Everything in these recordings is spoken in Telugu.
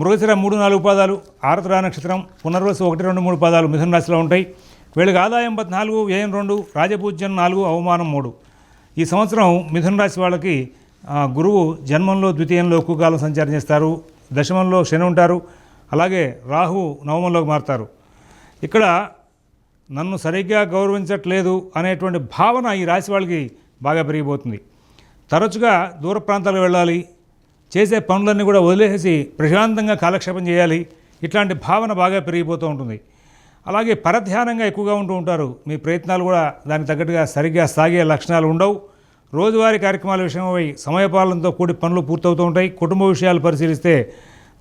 మృగశిర మూడు నాలుగు పాదాలు ఆరతరా నక్షత్రం పునర్వసు ఒకటి రెండు మూడు పాదాలు మిథున రాశిలో ఉంటాయి. వీళ్ళకి ఆదాయం పద్నాలుగు వ్యయం రెండు రాజపూజ్యం నాలుగు అవమానం మూడు. ఈ సంవత్సరం మిథున రాశి వాళ్ళకి గురువు జన్మంలో ద్వితీయంలో ఎక్కువ కాలం సంచారం చేస్తారు. దశమంలో శని ఉంటారు. అలాగే రాహు నవమంలోకి మారుతారు. ఇక్కడ నన్ను సరిగ్గా గౌరవించట్లేదు అనేటువంటి భావన ఈ రాశి వాళ్ళకి బాగా పెరిగిపోతుంది. తరచుగా దూర ప్రాంతాలకు వెళ్ళాలి చేసే పనులన్నీ కూడా వదిలేసి ప్రశాంతంగా కాలక్షేపం చేయాలి. ఇట్లాంటి భావన బాగా పెరిగిపోతూ ఉంటుంది. అలాగే పరధ్యానంగా ఎక్కువగా ఉంటూ ఉంటారు. మీ ప్రయత్నాలు కూడా దానికి తగ్గట్టుగా సరిగ్గా సాగే లక్షణాలు ఉండవు. రోజువారీ కార్యక్రమాల విషయమై సమయపాలనతో కూడి పనులు పూర్తవుతూ ఉంటాయి. కుటుంబ విషయాలు పరిశీలిస్తే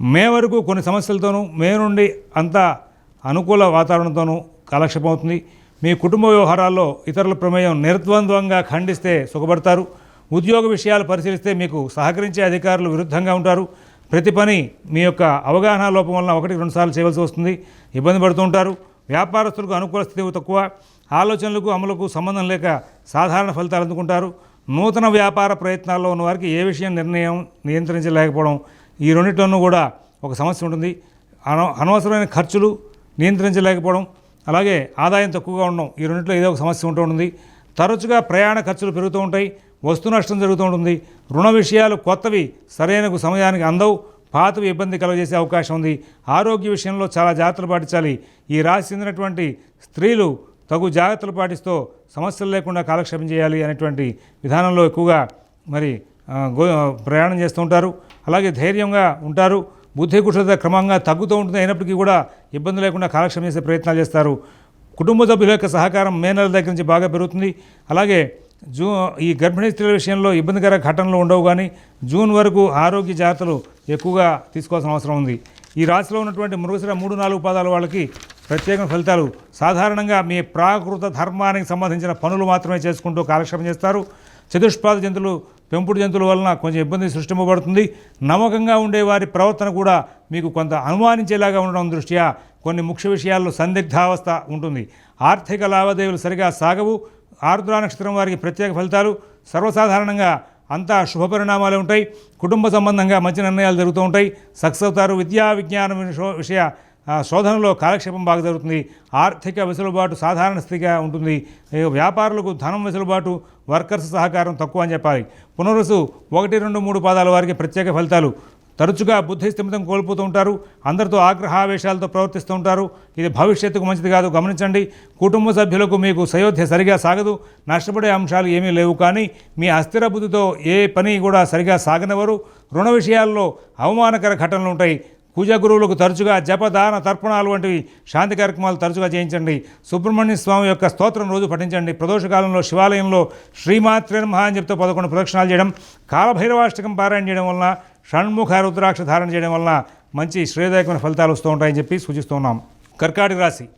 మే వరకు కొన్ని సమస్యలతోనూ మే నుండి అంతా అనుకూల వాతావరణంతోనూ కాలక్షేపం అవుతుంది. మీ కుటుంబ వ్యవహారాల్లో ఇతరుల ప్రమేయం నిర్ద్వంద్వంగా ఖండిస్తే సుఖపడతారు. ఉద్యోగ విషయాలు పరిశీలిస్తే మీకు సహకరించే అధికారులు విరుద్ధంగా ఉంటారు. ప్రతి పని మీ యొక్క అవగాహన లోపం వలన ఒకటి రెండుసార్లు చేయవలసి వస్తుంది. ఇబ్బంది పడుతూ ఉంటారు. వ్యాపారస్తులకు అనుకూల స్థితి తక్కువ. ఆలోచనలకు అమలుకు సంబంధం లేక సాధారణ ఫలితాలు అందుకుంటారు. నూతన వ్యాపార ప్రయత్నాల్లో ఉన్న వారికి ఏ విషయం నిర్ణయం నియంత్రించలేకపోవడం ఈ రెండింటిలోనూ కూడా ఒక సమస్య ఉంటుంది. అన అనవసరమైన ఖర్చులు నియంత్రించలేకపోవడం అలాగే ఆదాయం తక్కువగా ఉండడం ఈ రెండింటిలో ఏదో ఒక సమస్య ఉంటూ ఉంటుంది. తరచుగా ప్రయాణ ఖర్చులు పెరుగుతూ ఉంటాయి. వస్తు నష్టం జరుగుతూ ఉంటుంది. రుణ విషయాలు కొత్తవి సరైన సమయానికి అందవు. పాతవి ఇబ్బంది కలగజేసే అవకాశం ఉంది. ఆరోగ్య విషయంలో చాలా జాగ్రత్తలు పాటించాలి. ఈ రాశి చెందినటువంటి స్త్రీలు తగు జాగ్రత్తలు పాటిస్తూ సమస్యలు లేకుండా కాలక్షేపం చేయాలి అనేటువంటి విధానంలో ఎక్కువగా మరి గో ప్రయాణం చేస్తూ ఉంటారు. అలాగే ధైర్యంగా ఉంటారు. బుద్ధి కుశలత క్రమంగా తగ్గుతూ ఉంటుంది. అయినప్పటికీ కూడా ఇబ్బంది లేకుండా కాలక్షేపం చేసే ప్రయత్నాలు చేస్తారు. కుటుంబ సభ్యుల యొక్క సహకారం మే నెల దగ్గర నుంచి బాగా పెరుగుతుంది. అలాగే జూ ఈ గర్భిణీ స్త్రీల విషయంలో ఇబ్బందికర ఘటనలు ఉండవు కానీ జూన్ వరకు ఆరోగ్య జాగ్రత్తలు ఎక్కువగా తీసుకోవాల్సిన అవసరం ఉంది. ఈ రాశిలో ఉన్నటువంటి మృగశిర మూడు నాలుగు పాదాల వాళ్ళకి ప్రత్యేక ఫలితాలు. సాధారణంగా మీ ప్రాకృత ధర్మానికి సంబంధించిన పనులు మాత్రమే చేసుకుంటూ కాలక్షేపం చేస్తారు. చతుష్పాద జంతువులు పెంపుడు జంతువుల వలన కొంచెం ఇబ్బంది సృష్టింపబడుతుంది. నమ్మకంగా ఉండే వారి ప్రవర్తన కూడా మీకు కొంత అనుమానించేలాగా ఉండడం దృష్ట్యా కొన్ని ముఖ్య విషయాల్లో సందిగ్ధావస్థ ఉంటుంది. ఆర్థిక లావాదేవీలు సరిగా సాగవు. ఆర్ద్ర నక్షత్రం వారికి ప్రత్యేక ఫలితాలు. సర్వసాధారణంగా అంతా శుభ పరిణామాలు ఉంటాయి. కుటుంబ సంబంధంగా మంచి నిర్ణయాలు జరుగుతూ ఉంటాయి. సక్సెస్ అవుతారు. విద్యా విజ్ఞానం విషయ శోధనలో కాలక్షేపం బాగా జరుగుతుంది. ఆర్థిక వెసులుబాటు సాధారణ స్థితిగా ఉంటుంది. వ్యాపారులకు ధనం వెసులుబాటు వర్కర్స్ సహకారం తక్కువ అని చెప్పాలి. పునరుసు ఒకటి రెండు మూడు పాదాల వారికి ప్రత్యేక ఫలితాలు. తరచుగా బుద్ధి స్థిమితం కోల్పోతూ ఉంటారు. అందరితో ఆగ్రహావేశాలతో ప్రవర్తిస్తూ ఉంటారు. ఇది భవిష్యత్తుకు మంచిది కాదు. గమనించండి కుటుంబ సభ్యులకు మీకు సయోధ్య సరిగా సాగదు. నష్టపడే అంశాలు ఏమీ లేవు కానీ మీ అస్థిర బుద్ధితో ఏ పని కూడా సరిగా సాగనివ్వరు. రుణ విషయాల్లో అవమానకర ఘటనలు ఉంటాయి. పూజా గురువులకు తరచుగా జపదాన తర్పణాలు వంటివి శాంతి కార్యక్రమాలు తరచుగా చేయించండి. సుబ్రహ్మణ్య స్వామి యొక్క స్తోత్రం రోజు పఠించండి. ప్రదోషకాలంలో శివాలయంలో శ్రీమాత్రే నమః అని చెప్తే పదకొండు ప్రదక్షిణాలు చేయడం కాలభైరవాష్టకం పారాయణ చేయడం వలన షణ్ముఖ రుద్రాక్ష ధారణ చేయడం వలన మంచి శ్రేయదాయకమైన ఫలితాలు వస్తూ ఉంటాయని చెప్పి సూచిస్తున్నాం కర్కాటక రాశి.